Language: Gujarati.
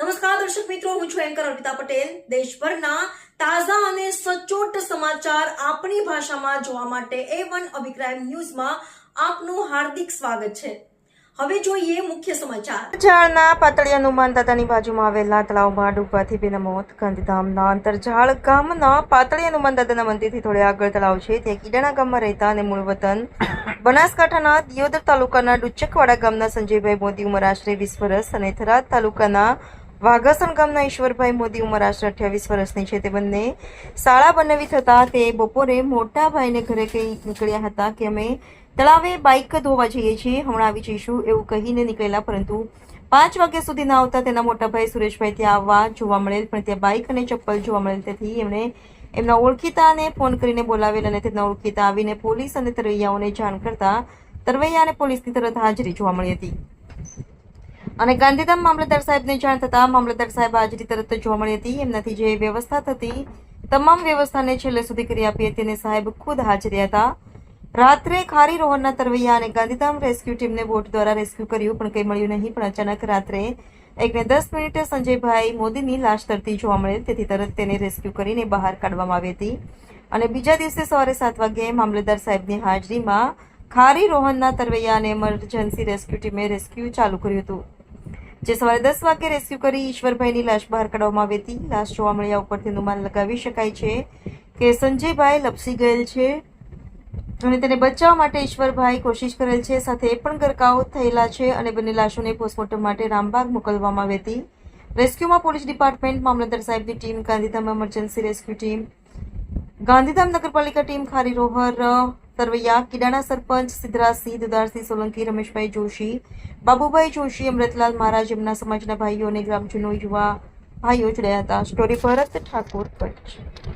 નમસ્કાર, દર્શક મિત્રો, હું છું એન્કર અર્પિતા પટેલ. દેશભરના તાજા અને સચોટ સમાચાર આપણી ભાષામાં જોવા માટે એ વન અભિક્રાઇમ ન્યૂઝમાં આપનું હાર્દિક સ્વાગત છે. હવે જોઈએ મુખ્ય સમાચાર. ઝાડના પાતળી હનુમાન દાદાની બાજુમાં આવેલા તળાવમાં ડૂબવાથી બેના મોત ગાંધીધામના અંતરઝાળ ગામના પાતળી હનુમાન દાદાના મંદિરથી થોડે આગળ તળાવ છે. તે કીડાના ગામમાં રહેતા અને મૂળ વતન બનાસકાંઠાના દિયોદર તાલુકાના ડુચકવાડા ગામના સંજયભાઈ મોદી ઉંમર આશરે વીસ વર્ષ અને થરાદ તાલુકાના વાઘાસણ ગામના ઈશ્વરભાઈ મોદી ઉંમર આશરે અઠ્યાવીસ વર્ષની છે. તે બંને શાળા બનાવી થતા તે બપોરે મોટા ભાઈને ઘરે કહી નીકળ્યા હતા કે અમે તળાવે બાઇક ધોવા જઈએ છીએ, હમણાં આવી જઈશું એવું કહીને નીકળેલા. પરંતુ પાંચ વાગ્યા સુધી ના આવતા તેના મોટાભાઈ સુરેશભાઈ ત્યાં આવવા જોવા મળેલ, પણ ત્યાં બાઇક અને ચપ્પલ જોવા મળેલ. તેથી એમણે એમના ઓળખીતાને ફોન કરીને બોલાવેલ અને તેમના ઓળખીતા આવીને પોલીસ અને તરવૈયાઓને જાણ કરતા તરવૈયા અને પોલીસની તરત હાજરી જોવા મળી હતી. અને ગાંધીધામ મામલતદાર સાહેબને જાણ થતાં મામલતદાર સાહેબ હાજરી તરત જોવા મળી હતી. એમનાથી જે વ્યવસ્થા થતી, તમામ વ્યવસ્થાને છેલ્લે સુધી કરી આપી હતી અને સાહેબ ખુદ હાજર હતા. રાત્રે ખારી રોહનના તરવૈયા અને ગાંધીધામ રેસ્ક્યુ ટીમને બોટ દ્વારા રેસ્ક્યુ કર્યું, પણ કંઈ મળ્યું નહીં. પણ અચાનક રાત્રે એકને દસ મિનિટે સંજયભાઈ મોદીની લાશ તરતી જોવા મળેલ, તેથી તરત તેને રેસ્ક્યુ કરીને બહાર કાઢવામાં આવી હતી. અને બીજા દિવસે સવારે સાત વાગ્યે મામલતદાર સાહેબની હાજરીમાં ખારી રોહનના તરવૈયા અને એમરજન્સી રેસ્ક્યુ ટીમે રેસ્ક્યુ ચાલુ કર્યું હતું. જે સવારે દસ વાગે રેસ્ક્યુ કરી ઈશ્વરભાઈની લાશ બહાર કાઢવામાં આવી હતી. લાશ જોવા મળ્યા ઉપરથી અનુમાન લગાવી શકાય છે કે સંજયભાઈ લપસી ગયેલ છે અને તેને બચાવવા માટે ઈશ્વરભાઈ કોશિશ કરેલ છે. સાથે એ પણ ગરકાવ થયેલા છે અને બંને લાશોને પોસ્ટમોર્ટમ માટે રામબાગ મોકલવામાં આવી હતી. રેસ્ક્યુમાં પોલીસ ડિપાર્ટમેન્ટ મામલતદાર સાહેબની team, Gandhidham emergency rescue team Gandhidham નગરપાલિકા ટીમ, ખારી રોહર તરવૈયા કિડાણા સરપંચ સિદ્ધરાજસિંહ દુદારસિંહ સોલંકી, રમેશભાઈ જોશી, બાબુભાઈ જોશી, અમૃતલાલ મહારાજ એમના સમાજના ભાઈઓ અને ગ્રામજનો યુવા ભાઈઓ જોડાયા હતા. સ્ટોરી ભરત ઠાકોર કચ્છ.